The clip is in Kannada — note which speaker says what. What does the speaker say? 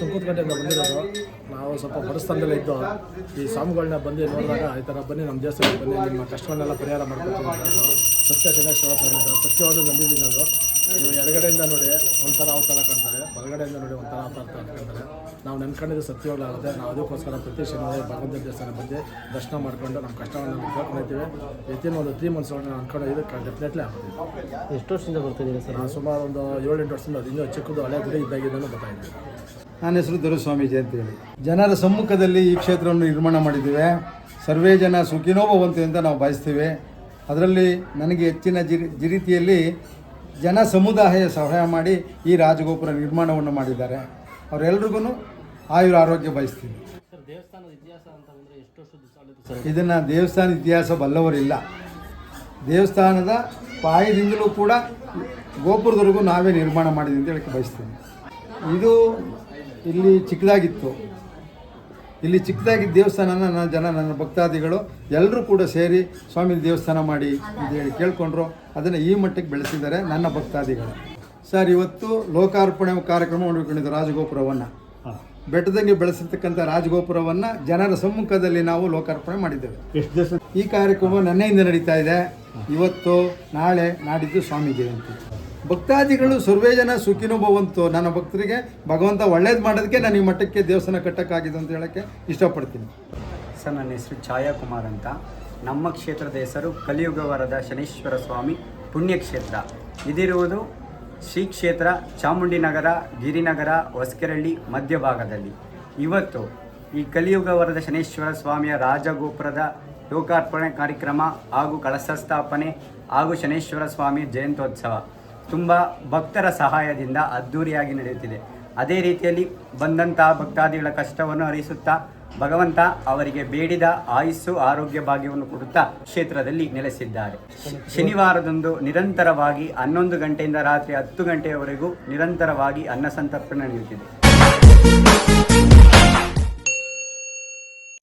Speaker 1: ಸುಂಕುತ್ಕಟ್ಟೆಯಿಂದ ಬಂದಿರೋದು. ನಾವು ಸ್ವಲ್ಪ ಬಡಸ್ಥಾನದಲ್ಲೇ ಇದ್ದು ಈ ಸ್ವಾಮಿಗಳನ್ನ ಬಂದು ನೋಡಿದಾಗ ಈ ಥರ ಬನ್ನಿ ನಮ್ಮ ದೇವಸ್ಥಾನಕ್ಕೆ ಬನ್ನಿ ನಿಮ್ಮ ಕಷ್ಟಗಳನ್ನೆಲ್ಲ ಪರಿಹಾರ ಮಾಡ್ಕೊತೀವಿ. ಸತ್ಯ ಚೆನ್ನಾಗಿ ಸ್ವಾಮಿ ಸತ್ಯವಾದ ನಂಬಿದ್ದೀನಿ ಅದು. ನೀವು ಎಡಗಡೆಯಿಂದ ನೋಡಿ ಒಂಥರ ಅವತಾರ ಕಾಣ್ತಾರೆ. ಬಲಗಡೆಯಿಂದ ನೋಡಿ ಒಂಥರ ಅವತಾರ ಕಾಣ್ತಾರೆ. ನಾವು ನೆನ್ಕೊಂಡಿದ್ದು ಸತ್ಯವಾಗುತ್ತೆ ನಾವು ಅದಕ್ಕೋಸ್ಕರ ಪ್ರತಿ ಶನಿವಾರ ಭಗವಂತ ದೇವಸ್ಥಾನ ಬಂದು ದರ್ಶನ ಮಾಡ್ಕೊಂಡು ನಮ್ಮ ಕಷ್ಟವನ್ನು ಕೇಳ್ಕೊಳ್ತೀವಿ ವಿತಿನ್ ಒಂದು ತ್ರೀ ಮಂತ್ಸ್ ಒಳಗೆ ನಾನು ಇದು ಡೆಫಿನೆಟ್ಲಿ ಆಗ್ತೀವಿ
Speaker 2: ಎಷ್ಟು ವರ್ಷದಿಂದ ಬರ್ತಿದ್ದೀರಾ ಸರ್?
Speaker 1: ನಾನು ಸುಮಾರು ಒಂದು ಏಳು ಎಂಟು ವರ್ಷದಿಂದ ಅದು ಇನ್ನೂ ಚಿಕ್ಕದು ಹಳೆ ಗುಡಿ ಬರ್ತಾ ಗೊತ್ತಾಯಿದೆ
Speaker 3: ನನ್ನ ಹೆಸರು ದೊರೆಸ್ವಾಮೀಜಿ ಅಂತೇಳಿ. ಜನರ ಸಮ್ಮುಖದಲ್ಲಿ ಈ ಕ್ಷೇತ್ರವನ್ನು ನಿರ್ಮಾಣ ಮಾಡಿದ್ದೇವೆ. ಸರ್ವೇ ಜನ ಸುಖಿನೋ ಭವಂತು ಅಂತ ನಾವು ಬಯಸ್ತೀವಿ ಅದರಲ್ಲಿ ನನಗೆ ಹೆಚ್ಚಿನ ಜಿರಿ ರೀತಿಯಲ್ಲಿ ಜನ ಸಮುದಾಯ ಸಹಾಯ ಮಾಡಿ ಈ ರಾಜಗೋಪುರ ನಿರ್ಮಾಣವನ್ನು ಮಾಡಿದ್ದಾರೆ. ಅವರೆಲ್ರಿಗೂ ಆಯುರ ಆರೋಗ್ಯ
Speaker 2: ಬಯಸ್ತೀವಿ.
Speaker 3: ಇದನ್ನು ದೇವಸ್ಥಾನ ಇತಿಹಾಸ ಬಲ್ಲವರಿಲ್ಲ. ದೇವಸ್ಥಾನದ ಪಾಯದಿಂದಲೂ ಕೂಡ ಗೋಪುರದವರೆಗೂ ನಾವೇ ನಿರ್ಮಾಣ ಮಾಡಿದೆ ಅಂತ ಹೇಳಕ್ಕೆ ಬಯಸ್ತೀನಿ. ಇದು ಇಲ್ಲಿ ಚಿಕ್ಕದಾಗಿತ್ತು. ಇಲ್ಲಿ ಚಿಕ್ಕದಾಗಿ ದೇವಸ್ಥಾನನ ನನ್ನ ಜನ ನನ್ನ ಭಕ್ತಾದಿಗಳು ಎಲ್ಲರೂ ಕೂಡ ಸೇರಿ ಸ್ವಾಮಿ ದೇವಸ್ಥಾನ ಮಾಡಿ ಅಂತೇಳಿ ಕೇಳಿಕೊಂಡ್ರು. ಅದನ್ನು ಈ ಮಟ್ಟಕ್ಕೆ ಬೆಳೆಸಿದ್ದಾರೆ ನನ್ನ ಭಕ್ತಾದಿಗಳು. ಸರ್ ಇವತ್ತು ಲೋಕಾರ್ಪಣೆ ಕಾರ್ಯಕ್ರಮ ಮಾಡಿಕೊಂಡಿದ್ದು ರಾಜಗೋಪುರವನ್ನು. ಬೆಟ್ಟದಂಗೆ ಬೆಳೆಸಿರ್ತಕ್ಕಂಥ ರಾಜಗೋಪುರವನ್ನು ಜನರ ಸಮ್ಮುಖದಲ್ಲಿ ನಾವು ಲೋಕಾರ್ಪಣೆ ಮಾಡಿದ್ದೇವೆ.
Speaker 4: ಎಷ್ಟು ದಿವಸ?
Speaker 3: ಈ ಕಾರ್ಯಕ್ರಮ ನನ್ನೆಯಿಂದ ನಡೀತಾ ಇದೆ. ಇವತ್ತು ನಾಳೆ ನಾಡಿದ್ದು ಸ್ವಾಮಿ ಜಯಂತಿ ಭಕ್ತಾದಿಗಳು ಸರ್ವೇ ಜನ ಸುಖಿನೋ ಭವಂತು. ನನ್ನ ಭಕ್ತರಿಗೆ ಭಗವಂತ ಒಳ್ಳೇದು ಮಾಡೋದಕ್ಕೆ ನಾನು ಈ ಮಠಕ್ಕೆ ದೇವಸ್ಥಾನ ಕಟ್ಟಕ್ಕಾಗಿದೆ ಅಂತ ಹೇಳೋಕ್ಕೆ ಇಷ್ಟಪಡ್ತೀನಿ.
Speaker 5: ಸರ್, ನನ್ನ ಹೆಸರು ಛಾಯಾ ಕುಮಾರ್ ಅಂತ. ನಮ್ಮ ಕ್ಷೇತ್ರದ ಹೆಸರು ಕಲಿಯುಗವರದ ಶನೀಶ್ವರ ಸ್ವಾಮಿ ಪುಣ್ಯಕ್ಷೇತ್ರ. ಇದಿರುವುದು ಶ್ರೀ ಕ್ಷೇತ್ರ ಚಾಮುಂಡಿನಗರ ಗಿರಿನಗರ, ಹೊಸಕೆರಳ್ಳಿ ಮಧ್ಯಭಾಗದಲ್ಲಿ. ಇವತ್ತು ಈ ಕಲಿಯುಗ ವರದ ಶನೇಶ್ವರ ಸ್ವಾಮಿಯ ರಾಜಗೋಪುರದ ಲೋಕಾರ್ಪಣೆ ಕಾರ್ಯಕ್ರಮ ಹಾಗೂ ಕಳಶ ಸ್ಥಾಪನೆ ಹಾಗೂ ಶನೇಶ್ವರ ಸ್ವಾಮಿ ಜಯಂತ್ಯೋತ್ಸವ. ತುಂಬ ಭಕ್ತರ ಸಹಾಯದಿಂದ ಅದ್ಧೂರಿಯಾಗಿ ನಡೆಯುತ್ತಿದೆ. ಅದೇ ರೀತಿಯಲ್ಲಿ ಬಂದಂತಹ ಭಕ್ತಾದಿಗಳ ಕಷ್ಟವನ್ನು ಹರಿಸುತ್ತಾ ಭಗವಂತ ಅವರಿಗೆ ಬೇಡಿದ ಆಯುಸ್ಸು ಆರೋಗ್ಯ ಭಾಗ್ಯವನ್ನು ಕೊಡುತ್ತಾ ಕ್ಷೇತ್ರದಲ್ಲಿ ನೆಲೆಸಿದ್ದಾರೆ. ಶನಿವಾರದಂದು ನಿರಂತರವಾಗಿ ಹನ್ನೊಂದು ಗಂಟೆಯಿಂದ ರಾತ್ರಿ ಹತ್ತು ಗಂಟೆಯವರೆಗೂ ನಿರಂತರವಾಗಿ ಅನ್ನ ಸಂತರ್ಪಣೆ ನಡೆಯುತ್ತಿದೆ.